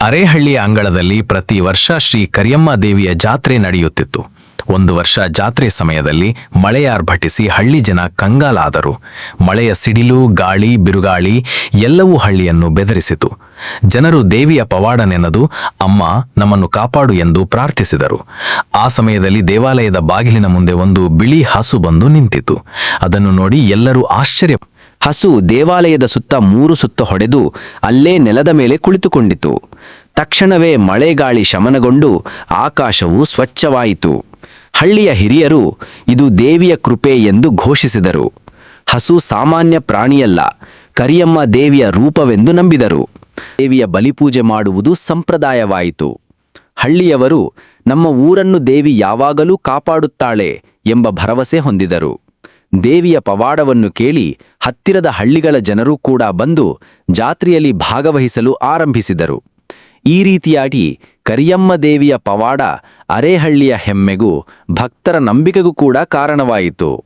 ಅರೇಹಳ್ಳಿಯ ಅಂಗಳದಲ್ಲಿ ಪ್ರತಿ ವರ್ಷ ಶ್ರೀ ಕರಿಯಮ್ಮ ದೇವಿಯ ಜಾತ್ರೆ ನಡೆಯುತ್ತಿತ್ತು. ಒಂದು ವರ್ಷ ಜಾತ್ರೆ ಸಮಯದಲ್ಲಿ ಮಳೆಯಾರ್ಭಟಿಸಿ ಹಳ್ಳಿ ಜನ ಕಂಗಾಲಾದರು. ಮಳೆಯ ಸಿಡಿಲು, ಗಾಳಿ, ಬಿರುಗಾಳಿ ಎಲ್ಲವೂ ಹಳ್ಳಿಯನ್ನು ಬೆದರಿಸಿತು. ಜನರು ದೇವಿಯ ಪವಾಡ ನೆನೆದು ಅಮ್ಮ, ನಮ್ಮನ್ನು ಕಾಪಾಡು ಎಂದು ಪ್ರಾರ್ಥಿಸಿದರು. ಆ ಸಮಯದಲ್ಲಿ ದೇವಾಲಯದ ಬಾಗಿಲಿನ ಮುಂದೆ ಒಂದು ಬಿಳಿ ಹಸು ಬಂದು ನಿಂತಿತು ಅದನ್ನು ನೋಡಿ ಎಲ್ಲರೂ ಆಶ್ಚರ್ಯ ಹಸು ದೇವಾಲಯದ ಸುತ್ತ ಮೂರು ಸುತ್ತ ಹೊಡೆದು ಅಲ್ಲೇ ನೆಲದ ಮೇಲೆ ಕುಳಿತುಕೊಂಡಿತು. ತಕ್ಷಣವೇ ಮಳೆಗಾಳಿ ಶಮನಗೊಂಡು ಆಕಾಶವು ಸ್ವಚ್ಛವಾಯಿತು. ಹಳ್ಳಿಯ ಹಿರಿಯರು ಇದು ದೇವಿಯ ಕೃಪೆ ಎಂದು ಘೋಷಿಸಿದರು. ಹಸು ಸಾಮಾನ್ಯ ಪ್ರಾಣಿಯಲ್ಲ, ಕರಿಯಮ್ಮ ದೇವಿಯ ರೂಪವೆಂದು ನಂಬಿದರು. ದೇವಿಯ ಬಲಿಪೂಜೆ ಮಾಡುವುದು ಸಂಪ್ರದಾಯವಾಯಿತು. ಹಳ್ಳಿಯವರು ನಮ್ಮ ಊರನ್ನು ದೇವಿ ಯಾವಾಗಲೂ ಕಾಪಾಡುತ್ತಾಳೆ ಎಂಬ ಭರವಸೆ ಹೊಂದಿದರು. ದೇವಿಯ ಪವಾಡವನ್ನು ಕೇಳಿ ಹತ್ತಿರದ ಹಳ್ಳಿಗಳ ಜನರೂ ಕೂಡ ಬಂದು ಜಾತ್ರೆಯಲ್ಲಿ ಭಾಗವಹಿಸಲು ಆರಂಭಿಸಿದರು. ಈ ರೀತಿಯಾಗಿ ಕರಿಯಮ್ಮ ದೇವಿಯ ಪವಾಡ ಅರೇಹಳ್ಳಿಯ ಹೆಮ್ಮೆಗೂ ಭಕ್ತರ ನಂಬಿಕೆಗೂ ಕೂಡ ಕಾರಣವಾಯಿತು.